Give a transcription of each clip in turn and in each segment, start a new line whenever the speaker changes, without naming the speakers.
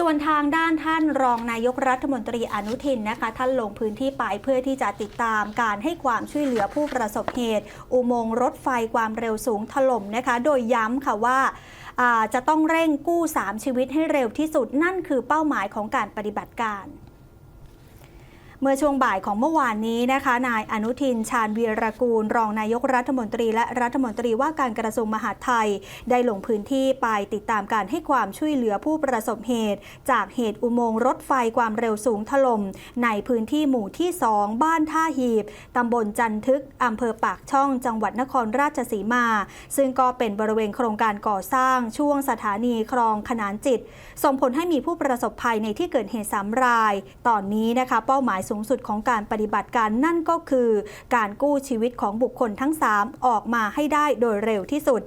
ส่วนทางด้านท่านรองนายกรัฐมนตรีอนุทินนะคะ ท่านลงพื้นที่ไปเพื่อที่จะติดตามการให้ความช่วยเหลือผู้ประสบเหตุ อุโมงค์รถไฟความเร็วสูงถล่มนะคะ โดยย้ำค่ะว่าอ่าจะต้องเร่งกู้ 3 ชีวิตให้เร็วที่สุดนั่นคือเป้าหมายของการปฏิบัติการ เมื่อช่วงบ่ายของเมื่อวานนี้นะคะ นายอนุทินชาญวีรกูล รองนายกรัฐมนตรี และรัฐมนตรีว่าการกระทรวงมหาดไทย ได้ลงพื้นที่ไปติดตามการให้ความช่วยเหลือผู้ประสบเหตุ จากเหตุอุโมงค์รถไฟความเร็วสูงถล่มในพื้นที่หมู่ที่ 2 บ้านท่าหีบ ตำบลจันทึก อำเภอปากช่อง จังหวัดนครราชสีมา ซึ่งก็เป็นบริเวณโครงการก่อสร้างช่วงสถานีคลองขนานจิต ส่งผลให้มีผู้ประสบภัยในที่เกิดเหตุสามราย ตอนนี้นะคะ เป้าหมายสูงสุดของการปฏิบัติการนั่นก็คือ การกู้ชีวิตของบุคคลทั้ง 3 ออกมาให้ได้โดยเร็วที่สุด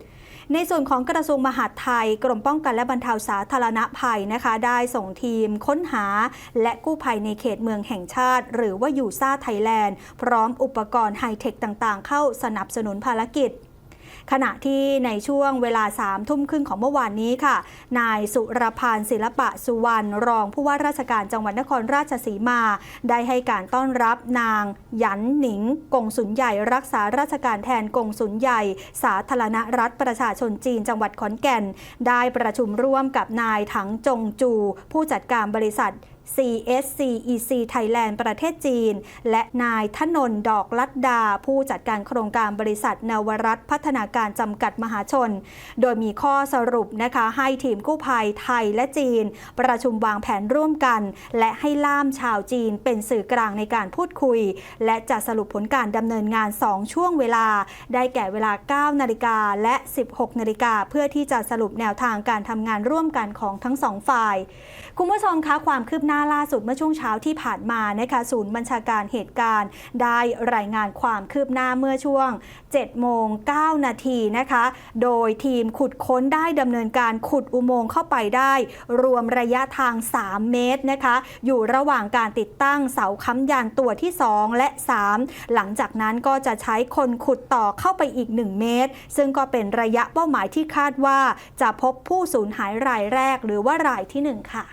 ในส่วนของกระทรวงมหาดไทย กรมป้องกันและบรรเทาสาธารณภัยนะคะ ได้ส่งทีมค้นหา และกู้ภัยในเขตเมืองแห่งชาติ หรือว่ายูซ่าไทยแลนด์ พร้อมอุปกรณ์ไฮเทคต่างๆ เข้าสนับสนุนภารกิจ ขณะที่ในช่วงเวลาสามทุ่มครึ่งของเมื่อวานนี้ค่ะ นายสุรพานศิลปะสุวรรณรองผู้ว่าราชการจังหวัดนครราชสีมา ได้ให้การต้อนรับนาง หยันหนิง กงสุลใหญ่ รักษาราชการแทนกงสุลใหญ่ สาธารณรัฐประชาชนจีนจังหวัดขอนแก่น ได้ประชุมร่วมกับนายถังจงจู ผู้จัดการบริษัท CSCEC Thailand ประเทศจีน และนายทนนทดอกลัดดา ผู้จัดการโครงการบริษัทนวรัฐพัฒนาการจำกัดมหาชน โดยมีข้อสรุปนะคะให้ทีมกู้ภัยไทยและจีน ประชุมวางแผนร่วมกัน และให้ล่ามชาวจีนเป็นสื่อกลางในการพูดคุย และจะสรุปผลการดำเนินงาน 2 ช่วงเวลา ได้แก่เวลา 9 นาฬิกาและ 16 นาฬิกาเพื่อที่จะสรุปแนวทางการทำงานร่วมกันของทั้งสองฝ่าย คุณผู้ชมคะความคืบหน้าล่าสุดเมื่อช่วงเช้าที่ผ่านมานะคะศูนย์บัญชาการเหตุการณ์ ได้รายงานความคืบหน้าเมื่อช่วง7โมง9นาทีนะคะ โดยทีมขุดค้นได้ดำเนินการขุดอุโมงค์เข้าไปได้ รวมระยะทาง 3 เมตรนะคะ อยู่ระหว่างการติดตั้งเสาค้ำยันตัวที่ 2 และ 3 หลังจากนั้นก็จะใช้คนขุดต่อเข้าไปอีก 1 เมตร ซึ่งก็เป็นระยะเป้าหมายที่คาดว่า จะพบผู้สูญหายรายแรกหรือว่ารายที่ 1 ค่ะ